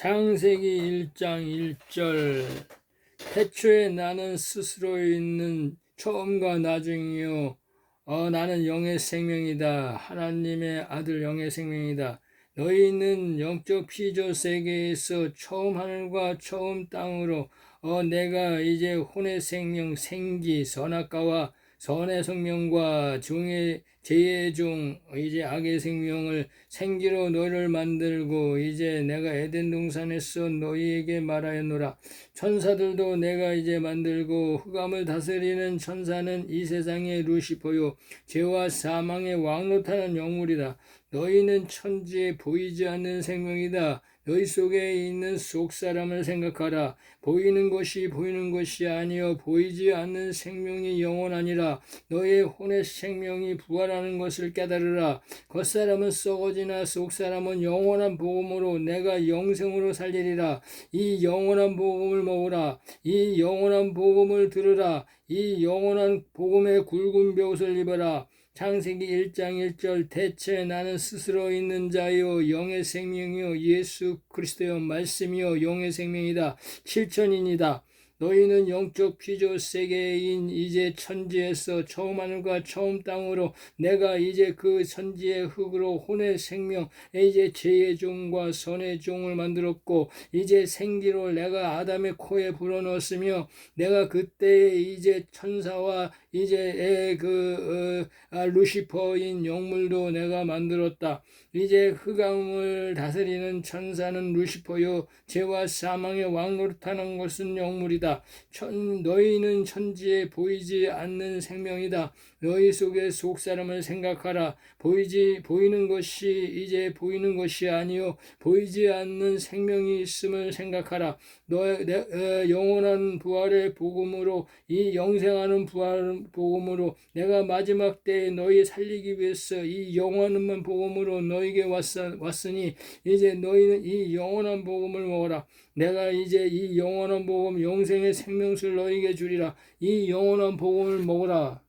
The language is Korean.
창세기 1장 1절 태초에 나는 스스로 있는 처음과 나중이요 어, 나는 영의 생명이다. 하나님의 아들 영의 생명이다. 너희는 영적 피조 세계에서 처음 하늘과 처음 땅으로 어, 내가 이제 혼의 생명 생기 선악과와 선의 생명과 중의 죄의 종 이제 악의 생명을 생기로 너희를 만들고 이제 내가 에덴 동산에서 너희에게 말하였노라. 천사들도 내가 이제 만들고 흑암을 다스리는 천사는 이 세상의 루시퍼요. 죄와 사망의 왕노타는 영물이다 너희는 천지에 보이지 않는 생명이다 너희 속에 있는 속 사람을 생각하라. 보이는 것이 보이는 것이 아니요 보이지 않는 생명이 영원하니라. 너의 혼의 생명이 부활하는 것을 깨달으라. 겉 사람은 썩어지나 속 사람은 영원한 복음으로 내가 영생으로 살리리라. 이 영원한 복음을 먹으라. 이 영원한 복음을 들으라. 이 영원한 복음의 굵은 벼옷을 입어라. 창세기 1장 1절 대체 나는 스스로 있는 자요 영의 생명이요 예수 그리스도요 말씀이요 영의 생명이다. 7천인이다 너희는 영적 피조 세계인 이제 천지에서 처음 하늘과 처음 땅으로 내가 이제 그 천지의 흙으로 혼의 생명 이제 죄의 종과 선의 종을 만들었고 이제 생기로 내가 아담의 코에 불어넣었으며 내가 그때 이제 천사와 이제 그 어, 아, 루시퍼인 영물도 내가 만들었다. 이제 흑암을 다스리는 천사는 루시퍼요 죄와 사망의 왕노릇하는 것은 영물이다. 천, 너희는 천지에 보이지 않는 생명이다. 너희 속에 속 사람을 생각하라. 보이지 보이는 것이 이제 보이는 것이 아니요 보이지 않는 생명이 있음을 생각하라. 너의 내, 어, 영원한 부활의 복음으로 이 영생하는 부활 복음으로 내가 마지막 때에 너희 살리기 위해서 이 영원한 복음으로 너에게 왔으니 이제 너희는 이 영원한 복음을 먹어라. 내가 이제 이 영원한 복음 영생 의 생명수를 너에게 주리라. 이 영원한 복음을 먹어라.